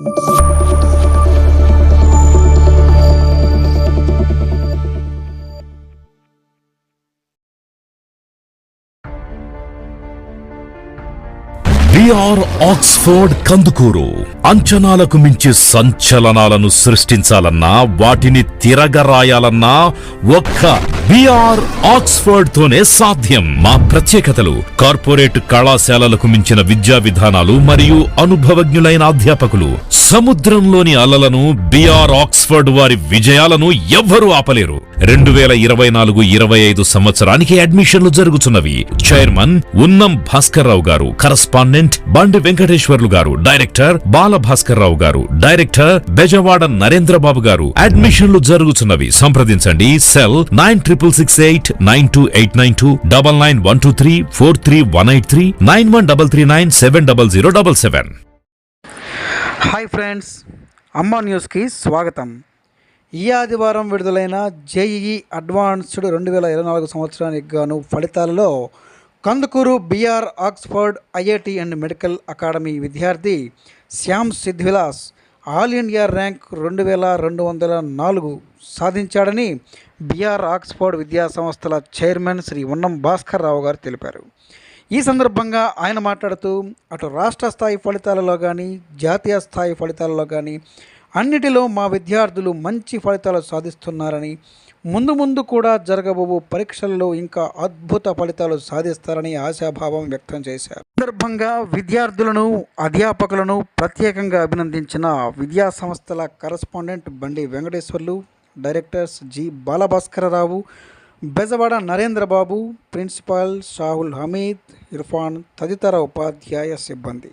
you BR Oxford Kandukur. అంచనాలకు మించి సంచలనాలను సృష్టించాలన్నా వాటిని తిరగరాయాలన్నా ఒక్క బిఆర్ ఆక్స్ఫర్డ్ తోనే సాధ్యం. మా ప్రత్యేకతలు కార్పొరేట్ కళాశాలలకు మించిన విద్యా విధానాలు మరియు అనుభవజ్ఞులైన అధ్యాపకులు. సముద్రంలోని అలలను బిఆర్ ఆక్స్ఫర్డ్ వారి విజయాలను ఎవ్వరూ ఆపలేరు. రెండు వేల ఇరవై నాలుగు ఇరవై ఐదు సంవత్సరానికి అడ్మిషన్లు జరుగుతున్నవి. చైర్మన్ ఉన్నం భాస్కర్ రావు గారు కరస్పాండెంట్ బండి వెంకటేశ్వర్లు గారు డైరెక్టర్ బాల భాస్కర్ రావు గారు డైరెక్టర్ బెజవాడ నరేంద్రబాబు గారు అడ్మిషన్లు జరుగుతున్నవి. సంప్రదించండి. Cell nine triple six eight nine two eight nine two double nine one two three four three one eight three nine one double three nine seven double zero double seven. Hi friends అమ్మ న్యూస్కి స్వాగతం. ఈ ఆదివారం విడుదలైన JEE advanced రెండు వేల ఇరవై నాలుగు సంవత్సరానికి గాను ఫలితాలలో Kandukur BR Oxford IIT and medical academy విద్యార్థి Shyam Sidvilas all India rank రెండు వేల రెండు వందల నాలుగు సాధించాడని బీఆర్ ఆక్స్ఫర్డ్ విద్యా సంస్థల చైర్మన్ శ్రీ ఉన్నం భాస్కర్ రావు గారు తెలిపారు. ఈ సందర్భంగా ఆయన మాట్లాడుతూ అటు రాష్ట్ర స్థాయి ఫలితాలలో కానీ జాతీయ స్థాయి ఫలితాలలో కానీ అన్నిటిలో మా విద్యార్థులు మంచి ఫలితాలు సాధిస్తున్నారని ముందు ముందు కూడా జరగబోవు పరీక్షలలో ఇంకా అద్భుత ఫలితాలు సాధిస్తారని ఆశాభావం వ్యక్తం చేశారు. సందర్భంగా విద్యార్థులను అధ్యాపకులను ప్రత్యేకంగా అభినందించిన విద్యా సంస్థల correspondent Bandi Venkateswarlu directors G. Balabhaskararao Bezawada Narendrababu principal Shahul Hameed Irfan తదితర ఉపాధ్యాయ సిబ్బంది.